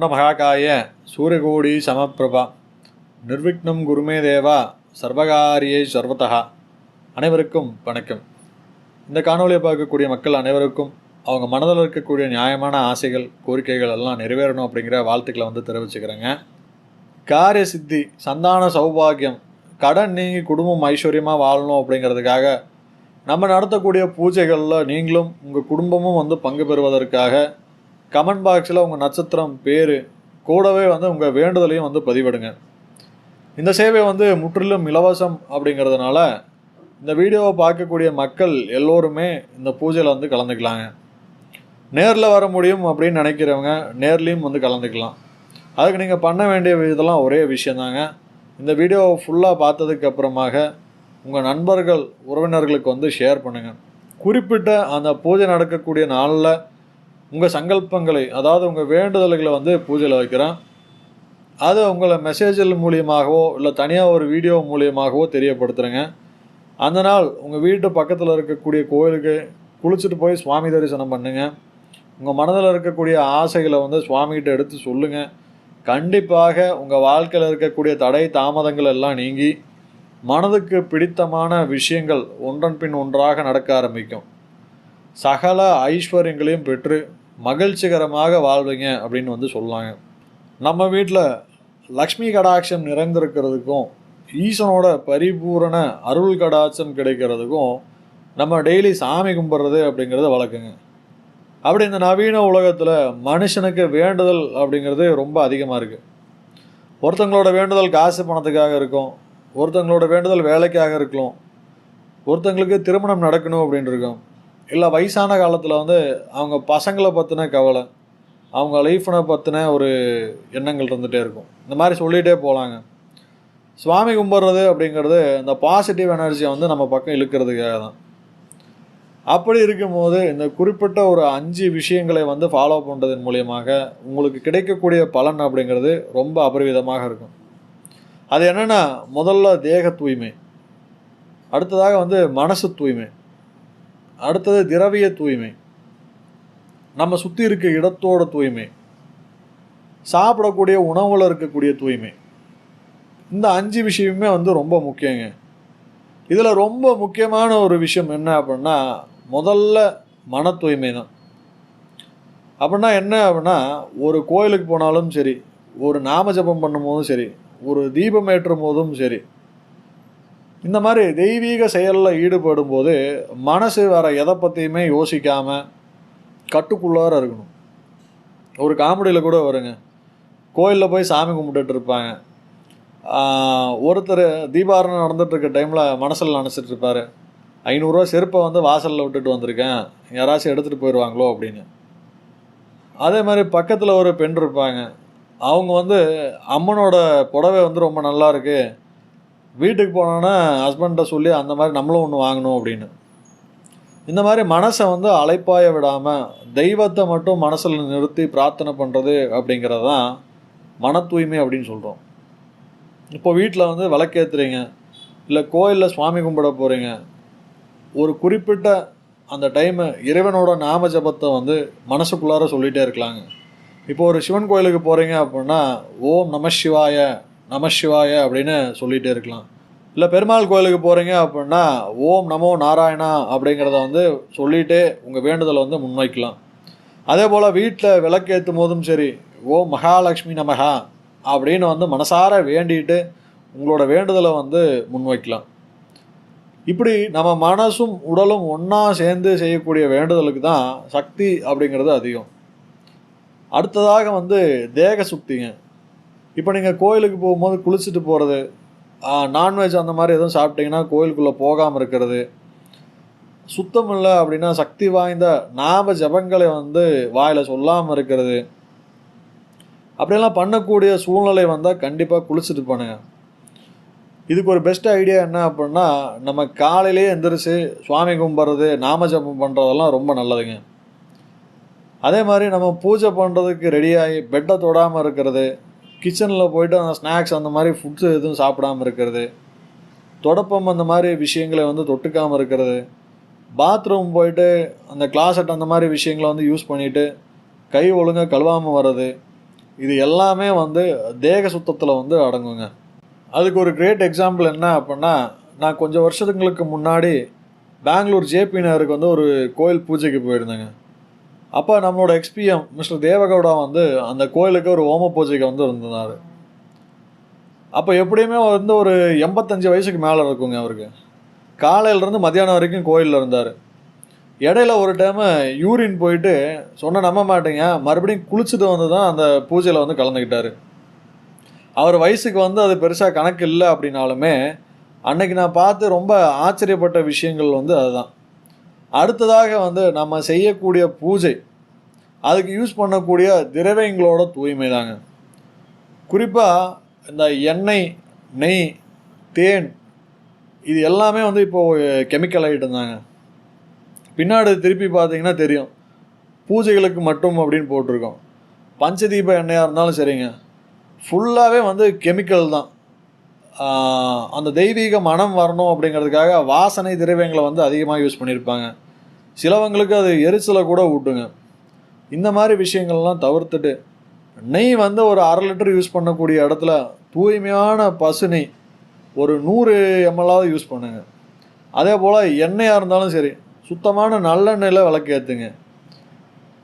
பிரம்மாண்ட மகாகாய சூரியகோடி சமப்பிரபா நிர்விக்னம் குருமே தேவா சர்வகாரியை சர்வதா அனைவருக்கும் வணக்கம் இந்த காணொலியை பார்க்கக்கூடிய மக்கள் அனைவருக்கும் அவங்க மனதில் இருக்கக்கூடிய நியாயமான ஆசைகள் கோரிக்கைகள் எல்லாம் நிறைவேறணும் அப்படிங்கிற வாழ்த்துக்களை வந்து தெரிவிச்சுக்கிறேங்க காரிய சித்தி சந்தான சௌபாகியம் கடன் நீங்கி குடும்பம் ஐஸ்வர்யமாக வாழணும் அப்படிங்கிறதுக்காக நம்ம நடத்தக்கூடிய பூஜைகளில் நீங்களும் உங்கள் குடும்பமும் வந்து பங்கு பெறுவதற்காக கமெண்ட் பாக்ஸில் உங்கள் நட்சத்திரம் பேர் கூடவே வந்து உங்கள் வேண்டுதலையும் வந்து பதிவிடுங்க. இந்த சேவை வந்து முற்றிலும் இலவசம் அப்படிங்கிறதுனால இந்த வீடியோவை பார்க்கக்கூடிய மக்கள் எல்லோருமே இந்த பூஜையில் வந்து கலந்துக்கலாங்க. நேரில் வர முடியும் அப்படின்னு நினைக்கிறவங்க நேர்லேயும் வந்து கலந்துக்கலாம். அதுக்கு நீங்கள் பண்ண வேண்டிய இதெல்லாம் ஒரே விஷயந்தாங்க. இந்த வீடியோவை ஃபுல்லாக பார்த்ததுக்கு அப்புறமாக உங்கள் நண்பர்கள் உறவினர்களுக்கு வந்து ஷேர் பண்ணுங்கள் குறிப்பிட்ட அந்த பூஜை நடக்கக்கூடிய நாளில் உங்கள் சங்கல்பங்களை அதாவது உங்கள் வேண்டுதல்களை வந்து பூஜையில் வைக்கிறேன். அதை உங்களை மெசேஜில் மூலியமாகவோ இல்லை தனியாக ஒரு வீடியோ மூலியமாகவோ தெரியப்படுத்துகிறேங்க அந்த நாள் உங்கள் வீட்டு பக்கத்தில் இருக்கக்கூடிய கோயிலுக்கு குளிச்சுட்டு போய் சுவாமி தரிசனம் பண்ணுங்கள் உங்கள் மனதில் இருக்கக்கூடிய ஆசைகளை வந்து சுவாமிகிட்ட எடுத்து சொல்லுங்கள் கண்டிப்பாக உங்கள் வாழ்க்கையில் இருக்கக்கூடிய தடை தாமதங்கள் எல்லாம் நீங்கி மனதுக்கு பிடித்தமான விஷயங்கள் ஒன்றன் பின் ஒன்றாக நடக்க ஆரம்பிக்கும். சகல ஐஸ்வர்யங்களையும் பெற்று மகிழ்ச்சிகரமாக வாழ்வீங்க அப்படின்னு வந்து சொல்லாங்க. நம்ம வீட்டில் லக்ஷ்மி கடாட்சம் நிறைந்திருக்கிறதுக்கும் ஈசனோட பரிபூரண அருள் கடாட்சம் கிடைக்கிறதுக்கும் நம்ம டெய்லி சாமி கும்பிட்றது அப்படிங்கிறது வழக்குங்க அப்படி இந்த நவீன உலகத்தில் மனுஷனுக்கு வேண்டுதல் அப்படிங்கிறது ரொம்ப அதிகமாக இருக்குது ஒருத்தங்களோட வேண்டுதல் காசு பணத்துக்காக இருக்கும் ஒருத்தங்களோட வேண்டுதல் வேலைக்காக இருக்கலாம் ஒருத்தங்களுக்கு திருமணம் நடக்கணும் அப்படின்னு இருக்கும். இல்லை வயசான காலத்தில் வந்து அவங்க பசங்களை பற்றின கவலை அவங்க லைஃப்னை பற்றின ஒரு எண்ணங்கள் இருந்துகிட்டே இருக்கும். இந்த மாதிரி சொல்லிகிட்டே போகலாங்க சுவாமி கும்பிட்றது அப்படிங்கிறது இந்த பாசிட்டிவ் எனர்ஜியை வந்து நம்ம பக்கம் இழுக்கிறதுக்காக தான். அப்படி இருக்கும்போது இந்த குறிப்பிட்ட ஒரு அஞ்சு விஷயங்களை வந்து ஃபாலோ பண்ணுறதன் மூலியமாக உங்களுக்கு கிடைக்கக்கூடிய பலன் அப்படிங்கிறது ரொம்ப அபரிவிதமாக இருக்கும். அது என்னென்னா முதல்ல தேக தூய்மை. அடுத்ததாக வந்து மனசு தூய்மை. அடுத்தது திரவிய தூய்மை. நம்ம சுற்றி இருக்க இடத்தோட தூய்மை. சாப்பிடக்கூடிய உணவில் இருக்கக்கூடிய தூய்மை. இந்த அஞ்சு விஷயமே வந்து ரொம்ப முக்கியங்க. இதில் ரொம்ப முக்கியமான ஒரு விஷயம் என்ன அப்படின்னா முதல்ல மன தூய்மை தான் அப்படின்னா என்ன அப்படின்னா ஒரு கோயிலுக்கு போனாலும் சரி ஒரு நாம ஜபம் பண்ணும்போதும் சரி ஒரு தீபம் ஏற்றும் போதும் சரி இந்த மாதிரி தெய்வீக செயலில் ஈடுபடும் போது மனசு வேறு எதை பற்றியுமே யோசிக்காமல் கட்டுக்குள்ளார இருக்கணும். ஒரு காமெடியில் கூட வருங்க. கோயிலில் போய் சாமி கும்பிட்டுட்டு இருப்பாங்க. ஒருத்தர் தீபாரணம் நடந்துகிட்ருக்க டைமில் மனசில் நினச்சிட்டு இருப்பார். ஐநூறுரூவா செருப்பை வந்து வாசலில் விட்டுட்டு வந்திருக்கேன். யாராச்சும் எடுத்துகிட்டு போயிடுவாங்களோ அப்படின்னு. அதே மாதிரி பக்கத்தில் ஒரு பெண் இருப்பாங்க. அவங்க வந்து அம்மனோட புடவை வந்து ரொம்ப நல்லா இருக்குது வீட்டுக்கு போனோன்னா ஹஸ்பண்ட்டை சொல்லி அந்த மாதிரி நம்மளும் ஒன்று வாங்கணும் அப்படின்னு. இந்த மாதிரி மனசை வந்து அலைப்பாய விடாமல் தெய்வத்தை மட்டும் மனசில் நிறுத்தி பிரார்த்தனை பண்ணுறது அப்படிங்கிறது தான் மன தூய்மை அப்படின்னு சொல்கிறோம் இப்போ வீட்டில் வந்து விளக்கேற்றுறீங்க இல்லை கோயிலில் சுவாமி கும்பிட போகிறீங்க ஒரு குறிப்பிட்ட அந்த டைமு இறைவனோட நாம ஜபத்தை வந்து மனசுக்குள்ளார சொல்லிகிட்டே இருக்கலாங்க. இப்போ ஒரு சிவன் கோயிலுக்கு போகிறீங்க அப்படின்னா ஓம் நம சிவாய நமசிவாய அப்படின்னு சொல்லிகிட்டே இருக்கலாம். இல்லை பெருமாள் கோயிலுக்கு போகிறீங்க அப்படின்னா ஓம் நமோ நாராயணா அப்படிங்கிறத வந்து சொல்லிகிட்டே உங்கள் வேண்டுதலை வந்து முன்வைக்கலாம். அதே போல் வீட்டில் விளக்கேற்றும் போதும் சரி ஓம் மகாலட்சுமி நமகா அப்படின்னு வந்து மனசார வேண்டிட்டு உங்களோட வேண்டுதலை வந்து முன்வைக்கலாம். இப்படி நம்ம மனசும் உடலும் ஒன்றா சேர்ந்து செய்யக்கூடிய வேண்டுதலுக்கு தான் சக்தி அப்படிங்கிறது அதிகம். அடுத்ததாக வந்து தேக சுக்திங்க. இப்போ நீங்கள் கோயிலுக்கு போகும்போது குளிச்சுட்டு போகிறது நான்வெஜ் அந்த மாதிரி எதுவும் சாப்பிட்டீங்கன்னா கோயிலுக்குள்ளே போகாமல் இருக்கிறது சுத்தம் இல்லை அப்படின்னா சக்தி வாய்ந்த நாம ஜபங்களை வந்து வாயில் சொல்லாமல் இருக்கிறது அப்படியெல்லாம் பண்ணக்கூடிய சூழ்நிலை வந்தால் கண்டிப்பாக குளிச்சுட்டு பண்ணுங்க. இதுக்கு ஒரு பெஸ்ட் ஐடியா என்ன அப்படின்னா நம்ம காலையிலேயே எந்திரிச்சு சுவாமி கும்பிட்றது நாம ஜபம் பண்ணுறதெல்லாம் ரொம்ப நல்லதுங்க. அதே மாதிரி நம்ம பூஜை பண்ணுறதுக்கு ரெடியாகி பெட்டை தொடாமல் இருக்கிறது கிச்சனில் போயிட்டு அந்த ஸ்நாக்ஸ் அந்த மாதிரி ஃபுட்ஸ் எதுவும் சாப்பிடாம இருக்கிறது. தொடப்பம் அந்த மாதிரி விஷயங்களை வந்து தொட்டுக்காமல் இருக்கிறது. பாத்ரூம் போயிட்டு அந்த கிளாசட் அந்த மாதிரி விஷயங்களை வந்து யூஸ் பண்ணிவிட்டு கை ஒழுங்காக கழுவாமல் வர்றது. இது எல்லாமே வந்து தேக சுத்தத்தில் வந்து அடங்குங்க. அதுக்கு ஒரு கிரேட் எக்ஸாம்பிள் என்ன அப்படின்னா நான் கொஞ்சம் வருஷத்துங்களுக்கு முன்னாடி பெங்களூர் ஜேபி நகருக்கு வந்து ஒரு கோயில் பூஜைக்கு போயிருந்தேங்க. அப்போ நம்மளோட எக்ஸ்பிஎம் மிஸ்டர் தேவகவுடா வந்து அந்த கோயிலுக்கு ஒரு ஓம பூஜைக்கு வந்து இருந்தார் அப்போ எப்படியுமே வந்து ஒரு எண்பத்தஞ்சு வயசுக்கு மேலே இருக்குங்க அவருக்கு. காலையிலேருந்து மத்தியானம் வரைக்கும் கோயிலில் இருந்தார். இடையில ஒரு டைமு யூரின் போயிட்டு சொன்ன நம்ப மாட்டேங்க. மறுபடியும் குளிச்சுட்டு வந்து தான் அந்த பூஜையில் வந்து கலந்துக்கிட்டார் அவர் வயசுக்கு வந்து அது பெருசாக கணக்கு இல்லை அப்படின்னாலுமே அன்னைக்கு நான் பார்த்து ரொம்ப ஆச்சரியப்பட்ட விஷயங்கள் வந்து அதுதான். அடுத்ததாக வந்து நம்ம செய்யக்கூடிய பூஜை அதுக்கு யூஸ் பண்ணக்கூடிய திரவியங்களோட தூய்மை தாங்க குறிப்பாக இந்த எண்ணெய் நெய் தேன் இது எல்லாமே வந்து இப்போது கெமிக்கல் ஐட்டம் தாங்க பின்னாடி திருப்பி பார்த்தீங்கன்னா தெரியும். பூஜைகளுக்கு மட்டும் அப்படின்னு போட்டிருக்கோம். பஞ்சதீப எண்ணெயாக இருந்தாலும் சரிங்க. ஃபுல்லாகவே வந்து கெமிக்கல் தான். அந்த தெய்வீக மனம் வரணும் அப்படிங்கிறதுக்காக வாசனை திரவியங்களை வந்து அதிகமாக யூஸ் பண்ணியிருப்பாங்க சிலவங்களுக்கு அது எரிச்சலை கூட ஊட்டுங்க. இந்த மாதிரி விஷயங்கள்லாம் தவிர்த்துட்டு நெய் வந்து ஒரு அரை லிட்டர் யூஸ் பண்ணக்கூடிய இடத்துல தூய்மையான பசு நெய் ஒரு நூறு எம்எல்லாவது யூஸ் பண்ணுங்க. அதே போல் எண்ணெயாக இருந்தாலும் சரி சுத்தமான நல்லெண்ணெயில் விளக்கு ஏற்றுங்க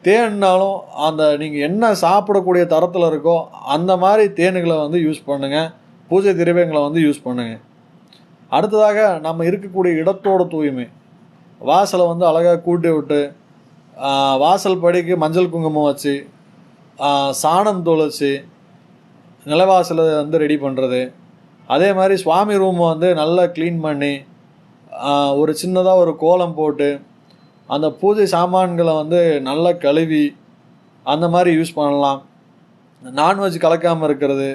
தேன்னாலும் அந்த நீங்கள் என்ன சாப்பிடக்கூடிய தரத்தில் இருக்கோ அந்த மாதிரி தேனுகளை வந்து யூஸ் பண்ணுங்கள் பூஜை திரவியங்களை வந்து யூஸ் பண்ணுங்க. அடுத்ததாக நம்ம இருக்கக்கூடிய இடத்தோட தூய்மை. வாசலை வந்து அழகாக கூட்டி விட்டு வாசல் படிக்கு மஞ்சள் குங்குமம் வச்சு சாணம் தொலைச்சி நிலவாசலை வந்து ரெடி பண்ணுறது அதே மாதிரி சுவாமி ரூமை வந்து நல்லா க்ளீன் பண்ணி ஒரு சின்னதாக ஒரு கோலம் போட்டு அந்த பூஜை சாமான்களை வந்து நல்லா கழுவி அந்த மாதிரி யூஸ் பண்ணலாம். நான்வெஜ் கலக்காமல் இருக்கிறது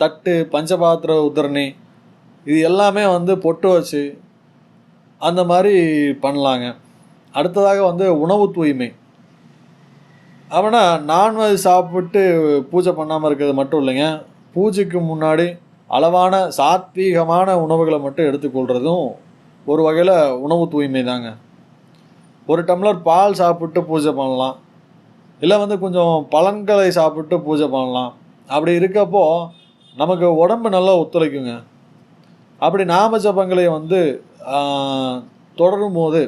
தட்டு பஞ்சபாத்திர உதரணி இது எல்லாமே வந்து பொட்டு வச்சு அந்த மாதிரி பண்ணலாங்க. அடுத்ததாக வந்து உணவு தூய்மை. அப்படின்னா நான்வெஜ் சாப்பிட்டு பூஜை பண்ணாமல் இருக்கிறது மட்டும் இல்லைங்க. பூஜைக்கு முன்னாடி அளவான சாத்வீகமான உணவுகளை மட்டும் எடுத்துக்கொள்கிறதும் ஒரு வகையில் உணவு தூய்மை தாங்க. ஒரு டம்ளர் பால் சாப்பிட்டு பூஜை பண்ணலாம். இல்லை வந்து கொஞ்சம் பழங்களை சாப்பிட்டு பூஜை பண்ணலாம். அப்படி இருக்கப்போ நமக்கு உடம்பு நல்லா ஒத்துழைக்குங்க. அப்படி நாம ஜபங்களை வந்து தொடரும் போது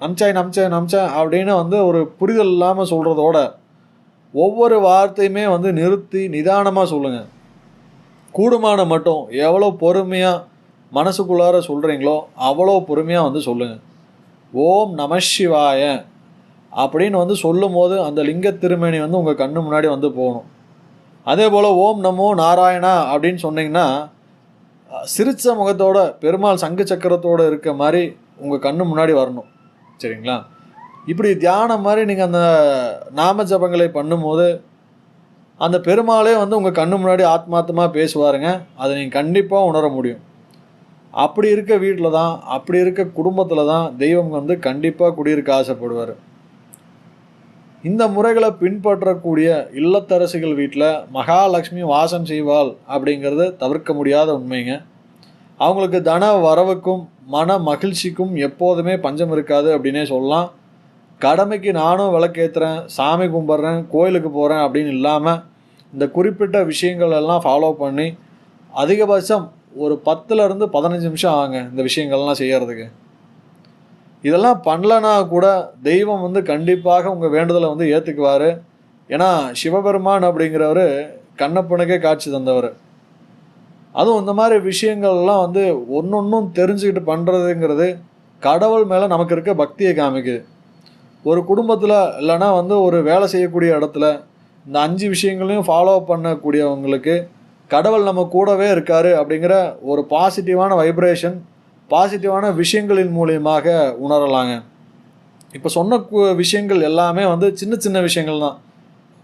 நம்சாய் நம்சாய் நம்சாய் அப்படின்னு வந்து ஒரு புரிதல் இல்லாமல் சொல்கிறதோட ஒவ்வொரு வார்த்தையுமே வந்து நிறுத்தி நிதானமாக சொல்லுங்கள் கூடுமான மட்டும் எவ்வளோ பொறுமையாக மனசுக்குள்ளார சொல்கிறீங்களோ அவ்வளோ பொறுமையாக வந்து சொல்லுங்கள் ஓம் நம சிவாய அப்படின்னு வந்து சொல்லும் போது அந்த லிங்க திருமேனி வந்து உங்கள் கண்ணு முன்னாடி வந்து போகணும். அதே போல் ஓம் நமோ நாராயணா அப்படின்னு சொன்னீங்கன்னா சிரித்த சிரிச்ச முகத்தோட பெருமாள் சங்கு சக்கரத்தோடு இருக்க மாதிரி உங்கள் கண்ணு முன்னாடி வரணும். சரிங்களா? இப்படி தியானம் மாதிரி நீங்கள் அந்த நாம ஜபங்களை பண்ணும்போது அந்த பெருமாளே வந்து உங்கள் கண்ணு முன்னாடி ஆத்மாத்தமாக பேசுவாருங்க. அதை நீங்கள் கண்டிப்பாக உணர முடியும். அப்படி இருக்க வீட்டில் தான் அப்படி இருக்க குடும்பத்தில் தான் தெய்வம் வந்து கண்டிப்பாக குடியிருக்க ஆசைப்படுவார். இந்த முறைகளை பின்பற்றக்கூடிய இல்லத்தரசிகள் வீட்டில் மகாலட்சுமி வாசம் செய்வாள் அப்படிங்கிறது தவிர்க்க முடியாத உண்மைங்க. அவங்களுக்கு தன வரவுக்கும் மன மகிழ்ச்சிக்கும் எப்போதுமே பஞ்சம் இருக்காது அப்படின்னே சொல்லலாம். கடமைக்கு நானும் விளக்கேற்றுறேன் சாமி கும்பிட்றேன் கோயிலுக்கு போகிறேன் அப்படின்னு இல்லாமல் இந்த குறிப்பிட்ட விஷயங்கள் எல்லாம் ஃபாலோ பண்ணி அதிகபட்சம் ஒரு பத்துலேருந்து பதினஞ்சு நிமிஷம் ஆகுங்க இந்த விஷயங்கள்லாம் செய்கிறதுக்கு இதெல்லாம் பண்ணலனா கூட தெய்வம் வந்து கண்டிப்பாக உங்கள் வேண்டுதலை வந்து ஏற்றுக்குவார் ஏன்னா சிவபெருமான் அப்படிங்கிறவர் கண்ணப்பனுக்கே காட்சி தந்தவர். அதுவும் இந்த மாதிரி விஷயங்கள்லாம் வந்து ஒன்றொன்றும் தெரிஞ்சுக்கிட்டு பண்ணுறதுங்கிறது கடவுள் மேலே நமக்கு இருக்க பக்தியை காமிக்குது. ஒரு குடும்பத்தில் இல்லைன்னா வந்து ஒரு வேலை செய்யக்கூடிய இடத்துல இந்த அஞ்சு விஷயங்களையும் ஃபாலோ பண்ணக்கூடியவங்களுக்கு கடவுள் நம்ம கூடவே இருக்காரு அப்படிங்கிற ஒரு பாசிட்டிவான வைப்ரேஷன் பாசிட்டிவான விஷயங்களின் மூலியமாக உணரலாங்க. இப்போ சொன்ன கு- விஷயங்கள் எல்லாமே வந்து சின்ன சின்ன விஷயங்கள் தான்.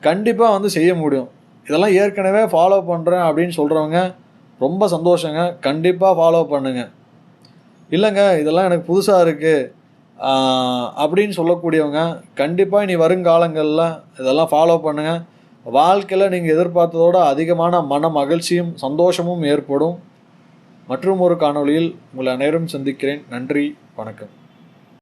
கண்டிப்பாக வந்து செய்ய முடியும். இதெல்லாம் ஏற்கனவே ஃபாலோ பண்ணுறேன் அப்படின்னு சொல்கிறவங்க ரொம்ப சந்தோஷங்க. கண்டிப்பாக ஃபாலோ பண்ணுங்க. இல்லைங்க இதெல்லாம் எனக்கு புதுசாக இருக்குது அப்படின்னு சொல்லக்கூடியவங்க கண்டிப்பாக இனி வருங்காலங்களில் இதெல்லாம் ஃபாலோ பண்ணுங்கள் வாழ்க்கையில் நீங்கள் எதிர்பார்த்ததோட அதிகமான மன மகிழ்ச்சியும் சந்தோஷமும் ஏற்படும். மற்றும் ஒரு காணொளியில் உங்களை அனைவரும் சந்திக்கிறேன். நன்றி வணக்கம்.